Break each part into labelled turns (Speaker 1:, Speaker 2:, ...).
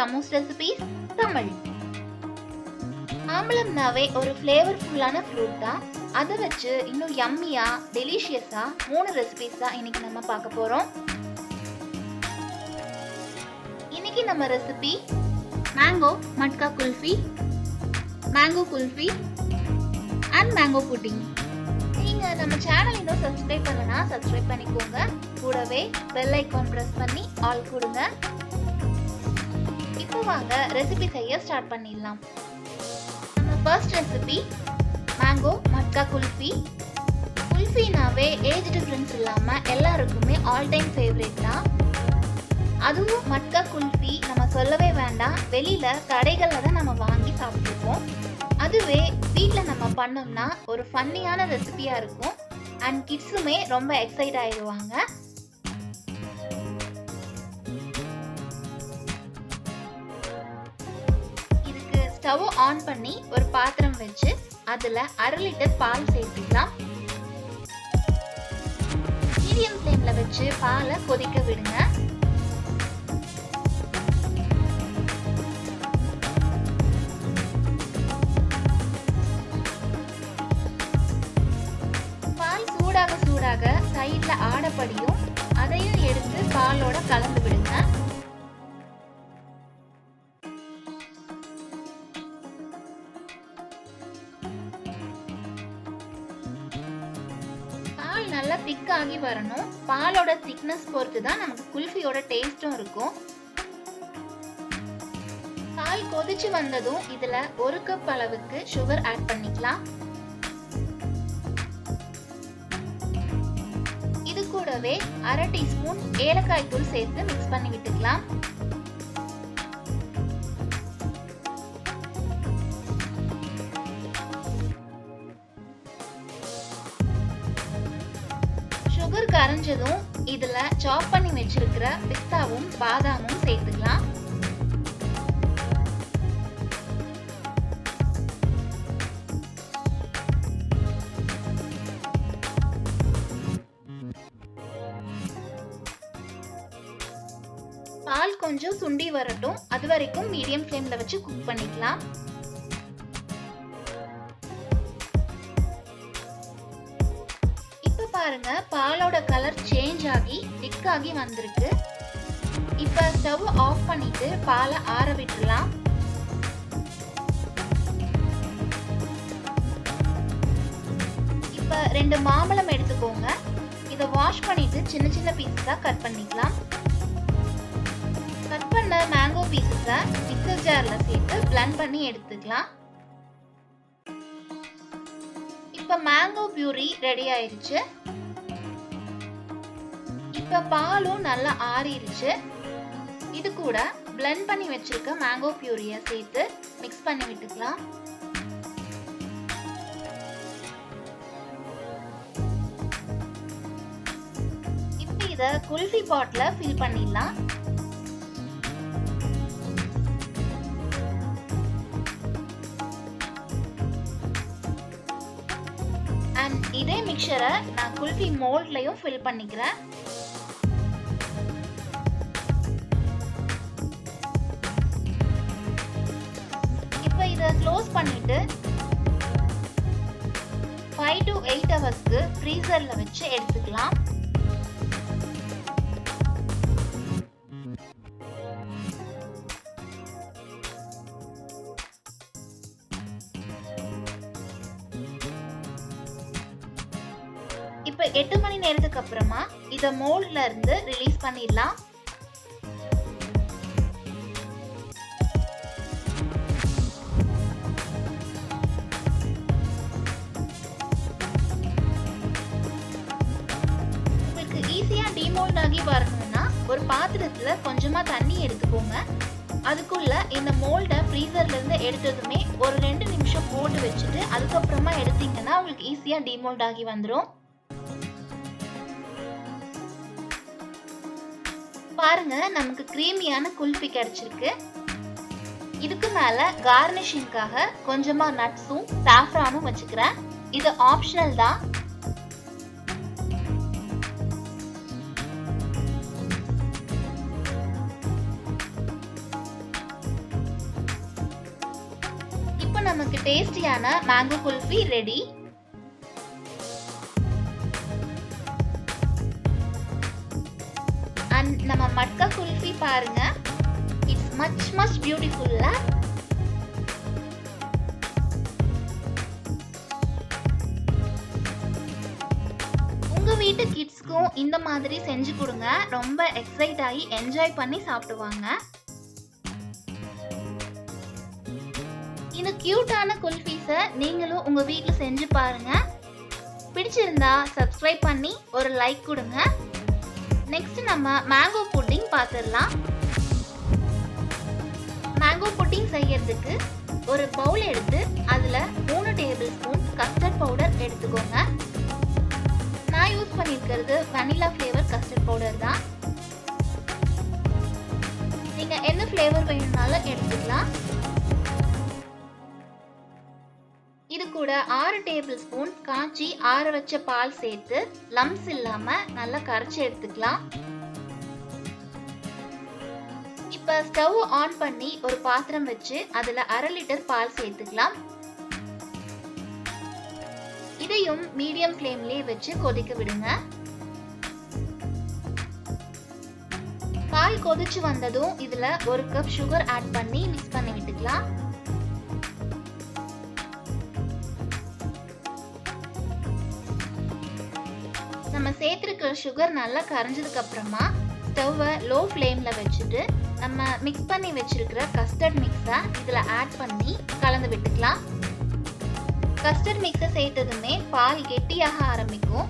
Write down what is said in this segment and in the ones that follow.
Speaker 1: And recipes Tamil மாம்பழம்னாவே ஒரு ஃப்ளேவர்ஃபுல்லான fruit தான் அதை வச்சு இன்னும் யம்மியாக டெலிஷியஸாக மூணு ரெசிபீஸ் தான் இன்னைக்கு நம்ம பார்க்க போகிறோம் இன்னைக்கு நம்ம recipe mango matka kulfi mango kulfi and mango pudding நீங்கள் நம்ம சேனல் இன்னும் சப்ஸ்கிரைப் பண்ணலனா சப்ஸ்கிரைப் பண்ணிக்கோங்க. கூடவே பெல் ஐக்கான் ப்ரெஸ் பண்ணி ஆல் கொடுங்க. இப்போ வாங்க ரெசிபி செய்ய ஸ்டார்ட் பண்ணிடலாம். நம்ம first recipe mango matka kulfi குல்ஃபினாவே age difference இல்லாமல் எல்லாருக்குமே ஆல் டைம் ஃபேவரேட் தான். அதுவும் மட்கா குல்ஃபி நம்ம சொல்லவே வேண்டாம். வெளியில் கடைகளில் தான் நம்ம வாங்கி சாப்பிட்டுருக்கோம் அதுவே வீட்டில் நம்ம பண்ணோம்னா ஒரு ஃபன்னியான ரெசிபியாக இருக்கும். அண்ட் கிட்ஸுமே ரொம்ப எக்ஸைட் ஆயிடுவாங்க. ஸ்டவ் ஆன் பண்ணி ஒரு பாத்திரம் வச்சு அதில் அரை லிட்டர் பால் சேர்த்துக்கலாம். மீடியம் ஃப்ளேமில் வச்சு பாலை கொதிக்க விடுங்க. பால் சூடாக சூடாக சைடில் ஆடப்படியும் அதையும் எடுத்து பாலோட கலந்து விடுங்க. நல்லா திக் ஆகி வரணும். பாலோட திக்னஸ் பொறுத்து தான் நமக்கு குல்ஃபியோட டேஸ்ட்டும் இருக்கும். பால் கொதிச்சு வந்ததும் இதில் ஒரு கப் அளவுக்கு சுகர் ஆட் பண்ணிக்கலாம். இது கூடவே அரை டீஸ்பூன் ஏலக்காய் தூள் சேர்த்து மிக்ஸ் பண்ணி விட்டுக்கலாம். முடிஞ்சதும் இதுல சாப் பண்ணி வச்சிருக்கிற பிஸ்தாவும் பாதாமும் சேர்த்துக்கலாம். பால் கொஞ்சம் சுண்டி வரட்டும். அது வரைக்கும் மீடியம் ஃப்ளேம்ல வச்சு குக் பண்ணிக்கலாம். பாருங்க பாலோட கலர் சேஞ்ச் ஆகி திக் ஆகி வந்திருக்கு. இப்போ ஸ்டவ் ஆஃப் பண்ணிட்டு பாலை ஆற விட்டுலாம் இப்போ ரெண்டு மாம்பழம் எடுத்துக்கோங்க. இதை வாஷ் பண்ணிட்டு சின்ன சின்ன பீஸஸாக கட் பண்ணிக்கலாம். கட் பண்ண மேங்கோ பீசஸை மிக்சர் ஜாரில் சேர்த்து பிளண்ட் பண்ணி எடுத்துக்கலாம். மேங்கோ பியூரி ரெடி ஆயிருச்சு. இப்போ பாலும் நல்லா ஆறிடுச்சு இது கூட பிளெண்ட் பண்ணி வச்சிருக்க மேங்கோ பியூரியை சேர்த்து மிக்ஸ் பண்ணி விட்டுக்கலாம். இப்போ இதை குல்ஃபி பாட்டில் ஃபில் பண்ணிடலாம். மிக்சரை நான் குல்ஃபி மோல்ட்லையும் ஃபில் பண்ணிக்கிறேன். இப்போ இதை க்ளோஸ் பண்ணிட்டு ஃபைவ் டு எயிட் ஹவர்ஸ்க்கு ஃப்ரீசரில் வச்சு எடுத்துக்கலாம். இப்போ எட்டு மணி நேரத்துக்கு அப்புறமா இதை மோல்ட்ல இருந்து ரிலீஸ் பண்ணிடலாம். உங்களுக்கு ஈஸியாக டிமோல்ட் ஆகி வரணும்னா ஒரு பாத்திரத்தில் கொஞ்சமாக தண்ணி எடுத்துக்கோங்க. அதுக்குள்ள இந்த மோல்டை ஃப்ரீசர்ல இருந்து எடுத்ததுமே ஒரு ரெண்டு நிமிஷம் போட்டு வச்சுட்டு அதுக்கப்புறமா எடுத்தீங்கன்னா உங்களுக்கு ஈஸியாக டிமோல்ட் ஆகி வந்துடும் பாருங்க நமக்கு க்ரீமியான குல்ஃபி கிடைச்சிருக்கு. இதுக்கு மேல கார்னிஷிங்காக கொஞ்சமா நட்ஸும் சாஃப்ரானும் வச்சுக்கிறேன். இது ஆப்ஷனல் தான். இப்போ நமக்கு டேஸ்டியான மேங்கோ குல்ஃபி ரெடி அண்ட் நம்ம மட்கா குல்ஃபி பாருங்க. இட்ஸ் மச் மச் பியூட்டிஃபுல்ல உங்க வீட்டு கிட்ஸ்க்கும் இந்த மாதிரி செஞ்சு கொடுங்க. ரொம்ப எக்ஸைட் ஆகி என்ஜாய் பண்ணி சாப்பிடுவாங்க. இந்த கியூட்டான குல்ஃபீஸை நீங்களும் உங்கள் வீட்டில் செஞ்சு பாருங்கள் பிடிச்சிருந்தா சப்ஸ்கிரைப் பண்ணி ஒரு லைக் கொடுங்க. நெக்ஸ்ட் நம்ம மேங்கோ புட்டிங் பார்த்துடலாம். மேங்கோ புட்டிங் செய்யறதுக்கு ஒரு பவுல் எடுத்து அதில் மூணு டேபிள் ஸ்பூன் கஸ்டர்ட் பவுடர் எடுத்துக்கோங்க. நான் யூஸ் பண்ணியிருக்கிறது வனிலா ஃப்ளேவர் கஸ்டர்ட் பவுடர் தான். நீங்கள் எந்த ஃப்ளேவர் வேணும்னாலும் எடுத்துக்கலாம். கூட ஆறு டேபிள் ஸ்பூன் காய்ச்சி ஆற வச்ச பால் சேர்த்து லம்ஸ் இல்லாம நல்லா கரைச்சி எடுத்துக்கலாம். இப்ப ஸ்டவ் ஆன் பண்ணி ஒரு பாத்திரம் வச்சு அதுல அரை லிட்டர் பால் சேர்த்துக்கலாம். இதையும் மீடியம் ஃப்ளேம்லயே வச்சு கொதிக்க விடுங்க. பால் கொதிச்சு வந்ததும் இதுல ஒரு கப் சுகர் ஆட் பண்ணி மிக்ஸ் பண்ணி விட்டுக்கலாம். சேர்த்துருக்கிற சுகர் நல்லா கரைஞ்சதுக்கு அப்புறமா ஸ்டவ்வை லோ ஃப்ளேமில் வச்சுட்டு நம்ம மிக்ஸ் பண்ணி வச்சுருக்கிற கஸ்டர்ட் மிக்ஸை இதில் ஆட் பண்ணி கலந்து விட்டுக்கலாம். கஸ்டர்ட் மிக்ஸை சேர்த்ததுமே பால் கெட்டியாக ஆரம்பிக்கும்.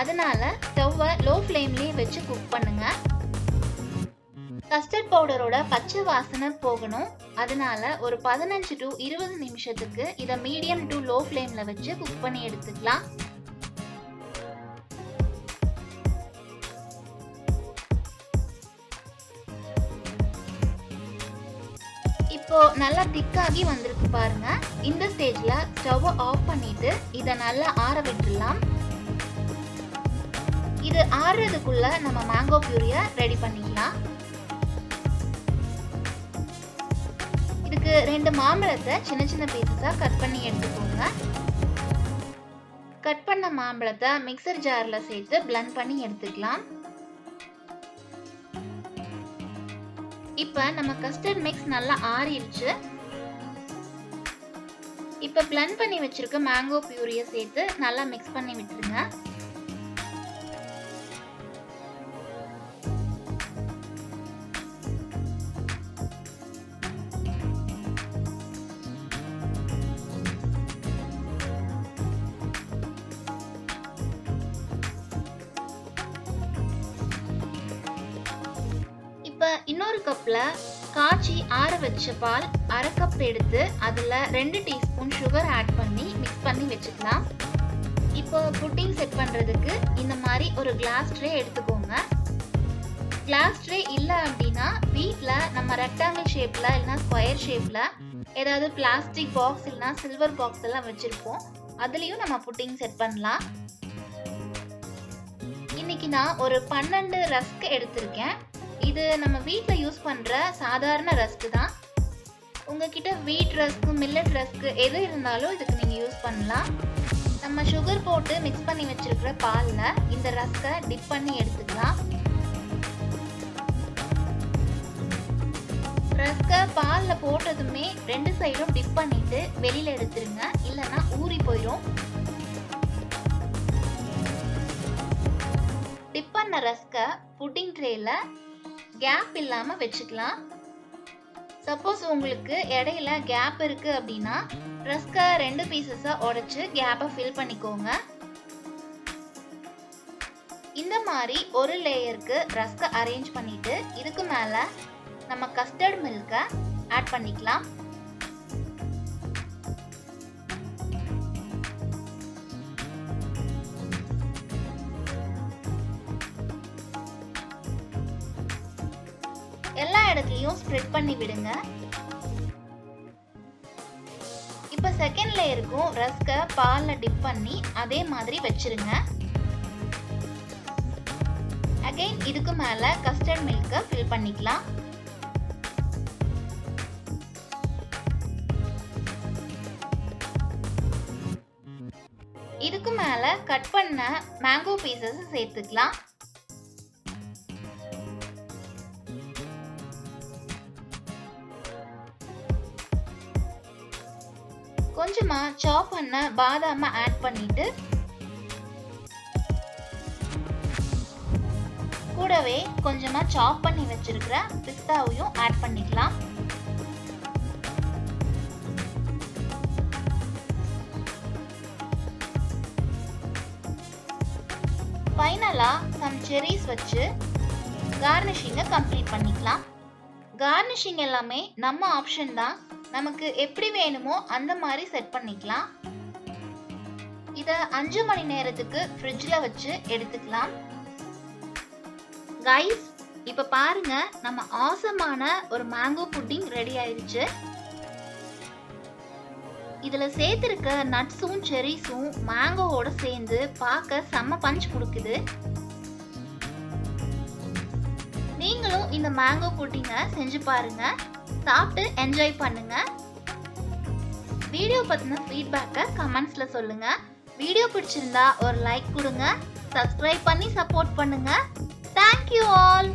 Speaker 1: அதனால ஸ்டவ்வை லோ ஃப்ளேம்லேயே வச்சு குக் பண்ணுங்க. கஸ்டர்ட் பவுடரோட பச்சை வாசனை போகணும். அதனால ஒரு பதினஞ்சு டு இருபது நிமிஷத்துக்கு இதை மீடியம் டு லோ ஃப்ளேமில் வச்சு குக் பண்ணி எடுத்துக்கலாம். ஸோ நல்லா திக்காகி வந்திருக்கு பாருங்க. இந்த ஸ்டேஜில் ஸ்டவ்வை ஆஃப் பண்ணிட்டு இதை நல்லா ஆற விட்டுடலாம். இது ஆறுறதுக்குள்ள நம்ம மேங்கோ பியூரியை ரெடி பண்ணிக்கலாம். இதுக்கு ரெண்டு மாம்பழத்தை சின்ன சின்ன பீசஸாக கட் பண்ணி எடுத்துக்கோங்க. கட் பண்ண மாம்பழத்தை மிக்சர் ஜாரில் சேர்த்து பிளண்ட் பண்ணி எடுத்துக்கலாம். இப்போ நம்ம கஸ்டர்ட் மிக்ஸ் நல்லா ஆறிடுச்சு. இப்போ பிளண்ட் பண்ணி வச்சிருக்க மேங்கோ பியூரியை சேர்த்து நல்லா மிக்ஸ் பண்ணி விட்டுருங்க. இன்னொரு கப்பில் காய்ச்சி ஆற வச்ச பால் அரை கப் எடுத்து அதில் ரெண்டு டீஸ்பூன் சுகர் ஆட் பண்ணி மிக்ஸ் பண்ணி வச்சுக்கலாம். இப்போ புட்டிங் செட் பண்ணுறதுக்கு இந்த மாதிரி ஒரு கிளாஸ் ட்ரே எடுத்துக்கோங்க. கிளாஸ் ட்ரே இல்லை அப்படின்னா வீட்டில் நம்ம ரெக்டாங்கிள் ஷேப்பில் இல்லைனா ஸ்கொயர் ஷேப்பில் ஏதாவது பிளாஸ்டிக் பாக்ஸ் இல்லைனா சில்வர் பாக்ஸ் எல்லாம் வச்சுருப்போம். அதுலேயும் நம்ம புட்டிங் செட் பண்ணலாம். இன்னைக்கு நான் ஒரு பன்னெண்டு ரஸ்க் எடுத்திருக்கேன். இது நம்ம வீட்டில் யூஸ் பண்ணுற சாதாரண ரஸ்க் தான். உங்ககிட்ட வீட் ரஸ்க்கு மில்லட் ரஸ்க்கு எது இருந்தாலும் இதுக்கு நீங்கள் யூஸ் பண்ணலாம். நம்ம சுகர் போட்டு மிக்ஸ் பண்ணி வச்சுருக்கிற பாலில் இந்த ரஸ்கை டிப் பண்ணி எடுத்துக்கலாம். ரஸ்கை பாலில் போட்டதுமே ரெண்டு சைடும் டிப் பண்ணிட்டு வெளியில் எடுத்துருங்க. இல்லைன்னா ஊறி போயிடும் டிப் பண்ண ரஸ்கை புட்டிங் ட்ரேல கேப் இல்லாமல் வச்சுக்கலாம். சப்போஸ் உங்களுக்கு இடையில கேப் இருக்கு அப்படின்னா ட்ரெஸ்க்கை ரெண்டு பீசஸாக உடைச்சு கேப்பை ஃபில் பண்ணிக்கோங்க. இந்த மாதிரி ஒரு லேயருக்கு ரஸ்கை அரேஞ்ச் பண்ணிட்டு இதுக்கு மேலே நம்ம கஸ்டர்ட் மில்கை ஆட் பண்ணிக்கலாம். எல்லா இடத்துலையும் ஸ்ப்ரெட் பண்ணி விடுங்க. இப்போ செகண்ட் லேயருக்கும் ரஸ்கை பாலில் டிப் பண்ணி அதே மாதிரி வச்சுருங்க. அகைன் இதுக்கு மேலே கஸ்டர்ட் மில்க்கை ஃபில் பண்ணிக்கலாம். இதுக்கு மேலே கட் பண்ண மேங்கோ பீசஸ் சேர்த்துக்கலாம். கொஞ்சமா சாப் பண்ண பாதாம ஆட் பண்ணிட்டு கூடவே கொஞ்சமா சாப் பண்ணி வச்சிருக்கிற பிஸ்தாவையும் ஆட் பண்ணிக்கலாம். ஃபைனலா சம் செரிஸ் வச்சு கார்னிஷிங்கை கம்ப்ளீட் பண்ணிக்கலாம். கார்னிஷிங் எல்லாமே நம்ம ஆப்ஷன் தான். நமக்கு எப்படி வேணுமோ அந்த மாதிரி செட் பண்ணிக்கலாம். இதை அஞ்சு மணி நேரத்துக்கு ஃப்ரிட்ஜில் வச்சு எடுத்துக்கலாம். கைஸ் இப்போ பாருங்க நம்ம ஆசமான ஒரு மேங்கோ புட்டிங் ரெடி ஆயிடுச்சு இதில் சேர்த்துருக்க நட்ஸும் செரிஸும் மேங்கோவோட சேர்ந்து பார்க்க செம்ம பஞ்ச் கொடுக்குது. நீங்களும் இந்த மேங்கோ புட்டிங்கை செஞ்சு பாருங்கள் சாப்பிட்டு என்ஜாய் பண்ணுங்க. வீடியோ பற்றின ஃபீட்பேக்கை கமெண்ட்ஸில் சொல்லுங்க. வீடியோ பிடிச்சிருந்தா ஒரு லைக் கொடுங்க. சப்ஸ்கிரைப் பண்ணி சப்போர்ட் பண்ணுங்க. Thank you all